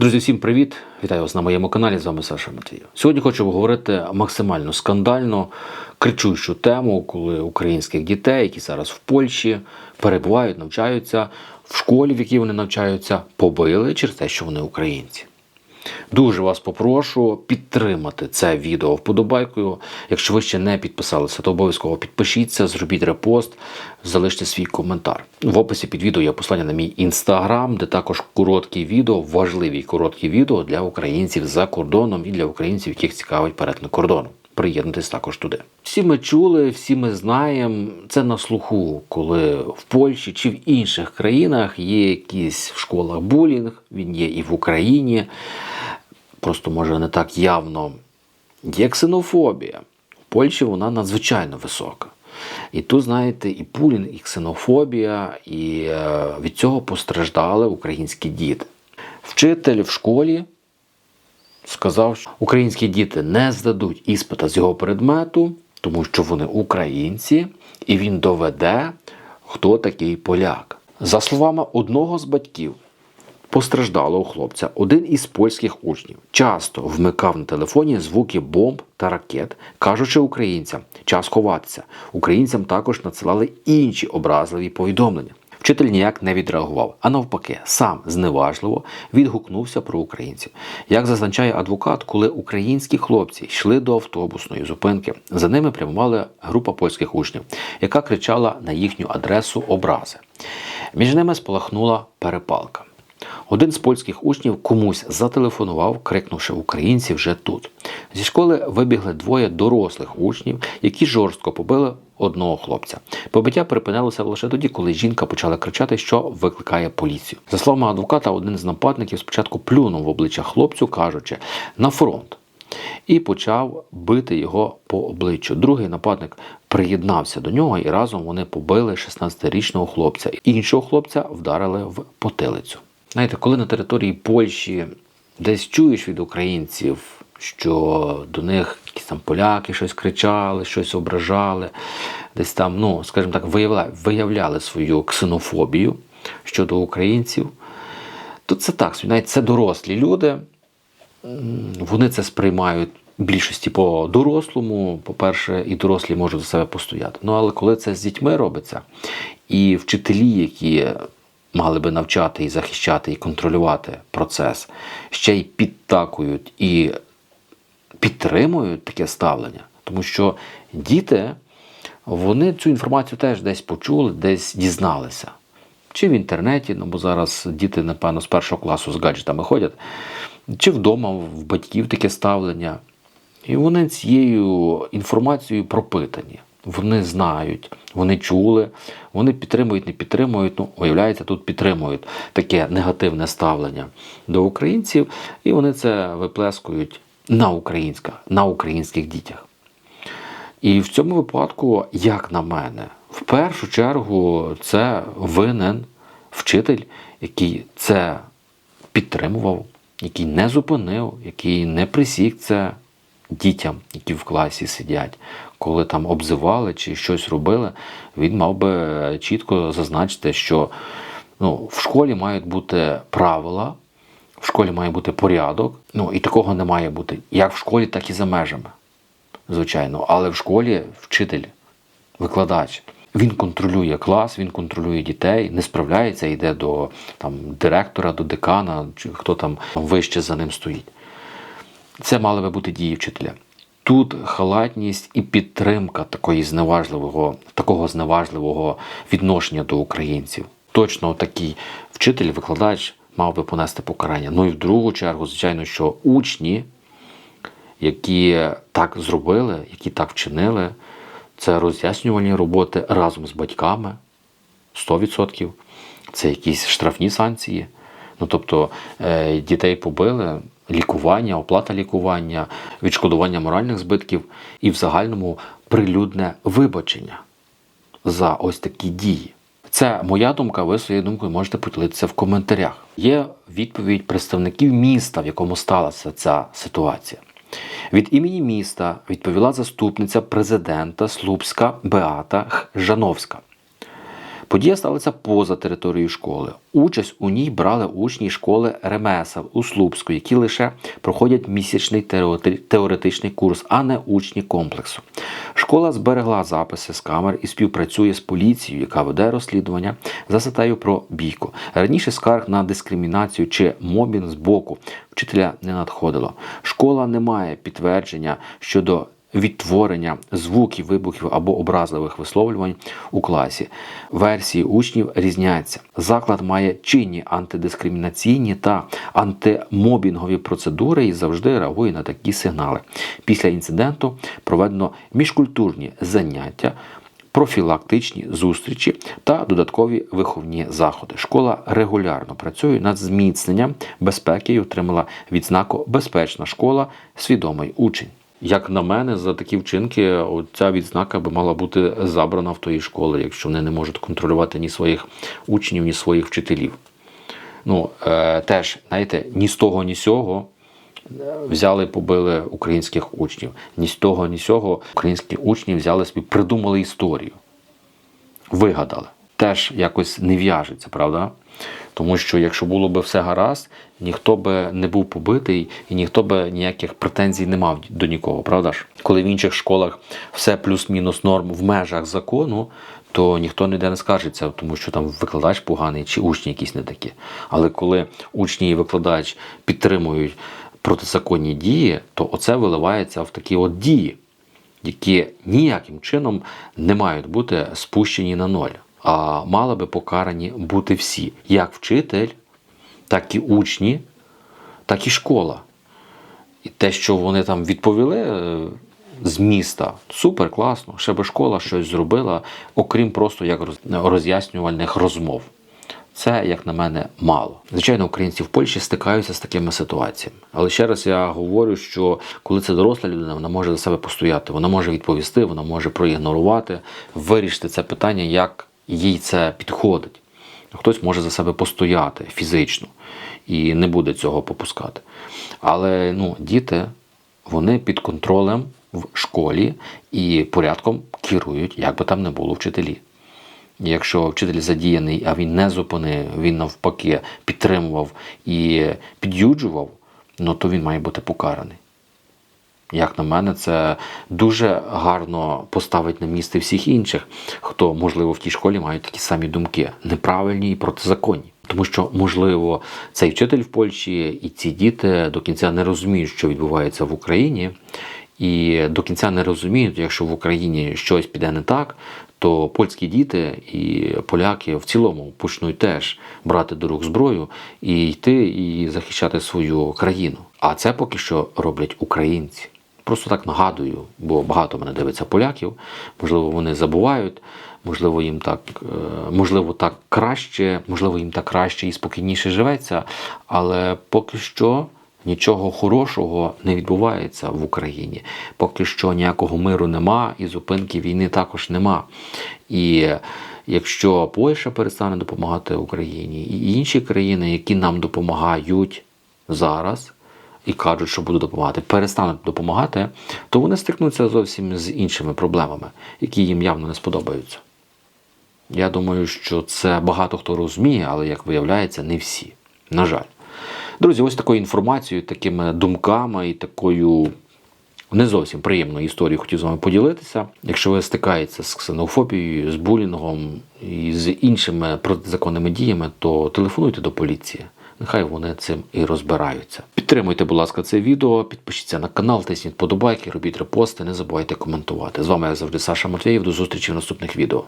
Друзі, всім привіт! Вітаю вас на моєму каналі. З вами Саша Матвієв. Сьогодні хочу поговорити максимально скандально кричущу тему, коли українських дітей, які зараз в Польщі перебувають, навчаються в школі, в якій вони навчаються, побили через те, що вони українці. Дуже вас попрошу підтримати це відео вподобайкою. Якщо ви ще не підписалися, то обов'язково підпишіться, зробіть репост, залиште свій коментар. В описі під відео є посилання на мій інстаграм, де також короткі відео, важливі короткі відео для українців за кордоном і для українців, яких цікавить перетин кордону. Приєднуйтесь також туди. Всі ми чули, всі ми знаємо. Це на слуху, коли в Польщі чи в інших країнах є якийсь в школах булінг, він є і в Україні. Просто може не так явно. Є ксенофобія. В Польщі вона надзвичайно висока. І тут, знаєте, і булінг, і ксенофобія, і е, від цього постраждали українські діти. Вчитель в школі сказав, що українські діти не здадуть іспита з його предмету, тому що вони українці, і він доведе, хто такий поляк. За словами одного з батьків, постраждалого хлопця, один із польських учнів часто вмикав на телефоні звуки бомб та ракет, кажучи українцям, час ховатися. Українцям також надсилали інші образливі повідомлення. Вчитель ніяк не відреагував, а навпаки, сам зневажливо відгукнувся про українців. Як зазначає адвокат, коли українські хлопці йшли до автобусної зупинки, за ними прямувала група польських учнів, яка кричала на їхню адресу образи. Між ними спалахнула перепалка. Один з польських учнів комусь зателефонував, крикнувши Українці вже тут. Зі школи вибігли двоє дорослих учнів, які жорстко побили одного хлопця. Побиття припинилося лише тоді, коли жінка почала кричати, що викликає поліцію. За словами адвоката, один з нападників спочатку плюнув в обличчя хлопцю, кажучи на фронт. І почав бити його по обличчю. Другий нападник приєднався до нього, і разом вони побили 16-річного хлопця. Іншого хлопця вдарили в потилицю. Знаєте, коли на території Польщі десь чуєш від українців, що до них якісь там поляки щось кричали, щось ображали, десь там, ну, скажімо так, виявляли, виявляли свою ксенофобію щодо українців, то це так, навіть це дорослі люди, вони це сприймають більшості по дорослому. По-перше, і дорослі можуть за себе постояти. Ну, але коли це з дітьми робиться, і вчителі, які мали би навчати і захищати, і контролювати процес, ще й підтакують і підтримують таке ставлення. Тому що діти, вони цю інформацію теж десь почули, десь дізналися. Чи в інтернеті, ну бо зараз діти, напевно, з першого класу з гаджетами ходять, чи вдома в батьків таке ставлення. І вони цією інформацією пропитані. Вони знають, вони чули, вони підтримують, не підтримують. Ну, виявляється, тут підтримують таке негативне ставлення до українців, і вони це виплескують на українська, на українських дітях. І в цьому випадку, як на мене, в першу чергу це винен вчитель, який це підтримував, який не зупинив, який не присік це дітям, які в класі сидять, коли там обзивали чи щось робили, він мав би чітко зазначити, що ну, в школі мають бути правила, в школі має бути порядок. Ну і такого не має бути як в школі, так і за межами. Звичайно, але в школі вчитель, викладач. Він контролює клас, він контролює дітей, не справляється, йде до там, директора, до декана, чи хто там вище за ним стоїть. Це мали би бути дії вчителя. Тут халатність і підтримка такої зневажливого, такого зневажливого відношення до українців. Точно такий вчитель, викладач мав би понести покарання. Ну і в другу чергу, звичайно, що учні, які так зробили, які так вчинили, це роз'яснювальні роботи разом з батьками 100%. Це якісь штрафні санкції. Ну тобто е, дітей побили, лікування, оплата лікування, відшкодування моральних збитків і в загальному прилюдне вибачення за ось такі дії. Це моя думка, ви своєю думкою можете поділитися в коментарях. Є відповідь представників міста, в якому сталася ця ситуація. Від імені міста відповіла заступниця президента Слупська Беата Жановська. Подія сталася поза територією школи. Участь у ній брали учні школи ремесел у Слупську, які лише проходять місячний теоретичний курс, а не учні комплексу. Школа зберегла записи з камер і співпрацює з поліцією, яка веде розслідування за статтею про бійку. Раніше скарг на дискримінацію чи мобінг з боку вчителя не надходило. Школа не має підтвердження щодо відтворення звуків, вибухів або образливих висловлювань у класі. Версії учнів різняться. Заклад має чинні антидискримінаційні та антимобінгові процедури і завжди реагує на такі сигнали. Після інциденту проведено міжкультурні заняття. Профілактичні зустрічі та додаткові виховні заходи. Школа регулярно працює над зміцненням безпеки і отримала відзнаку Безпечна школа, свідомий учень. Як на мене, за такі вчинки ця відзнака би мала бути забрана в тої школи, якщо вони не можуть контролювати ні своїх учнів, ні своїх вчителів. Ну, е, теж, знаєте, ні з того, ні з сього е, взяли, побили українських учнів. Ні з того, ні з сього українські учні взяли собі, придумали історію. Вигадали. Теж якось не в'яжеться, правда? Тому що якщо було б все гаразд, ніхто би не був побитий і ніхто би ніяких претензій не мав до нікого, правда ж? Коли в інших школах все плюс-мінус норм в межах закону, то ніхто ніде не скаржиться, тому що там викладач поганий чи учні якісь не такі. Але коли учні і викладач підтримують протизаконні дії, то оце виливається в такі от дії, які ніяким чином не мають бути спущені на ноль, а мали би покарані бути всі, як вчитель, так і учні, так і школа. І те, що вони там відповіли е, з міста, супер класно. Ще би школа щось зробила, окрім просто як роз'яснювальних розмов. Це, як на мене, мало. Звичайно, українці в Польщі стикаються з такими ситуаціями. Але ще раз я говорю, що коли це доросла людина, вона може за себе постояти, вона може відповісти, вона може проігнорувати, вирішити це питання, як їй це підходить. Хтось може за себе постояти фізично і не буде цього попускати. Але ну, діти вони під контролем в школі і порядком керують, як би там не було вчителі. Якщо вчитель задіяний, а він не зупинив, він навпаки підтримував і під'юджував, ну то він має бути покараний. Як на мене, це дуже гарно поставить на місце всіх інших, хто, можливо, в тій школі мають такі самі думки, неправильні і протизаконні. Тому що, можливо, цей вчитель в Польщі і ці діти до кінця не розуміють, що відбувається в Україні, і до кінця не розуміють, якщо в Україні щось піде не так, то польські діти і поляки в цілому почнуть теж брати до рук зброю і йти і захищати свою країну. А це поки що роблять українці. Просто так нагадую, бо багато мене дивиться поляків. Можливо, вони забувають, можливо, їм так, е, можливо, так краще, можливо, їм так краще і спокійніше живеться, але поки що. Нічого хорошого не відбувається в Україні. Поки що ніякого миру нема, і зупинки війни також нема. І якщо Польща перестане допомагати Україні, і інші країни, які нам допомагають зараз, і кажуть, що будуть допомагати, перестануть допомагати, то вони стикнуться зовсім з іншими проблемами, які їм явно не сподобаються. Я думаю, що це багато хто розуміє, але як виявляється, не всі. На жаль. Друзі, ось такою інформацією, такими думками і такою не зовсім приємною історією хотів з вами поділитися. Якщо ви стикаєтеся з ксенофобією, з булінгом і з іншими протизаконними діями, то телефонуйте до поліції. Нехай вони цим і розбираються. Підтримуйте, будь ласка, це відео, підпишіться на канал, тисніть подобайки, робіть репости, не забувайте коментувати. З вами, як завжди, Саша Матвєєв. До зустрічі в наступних відео.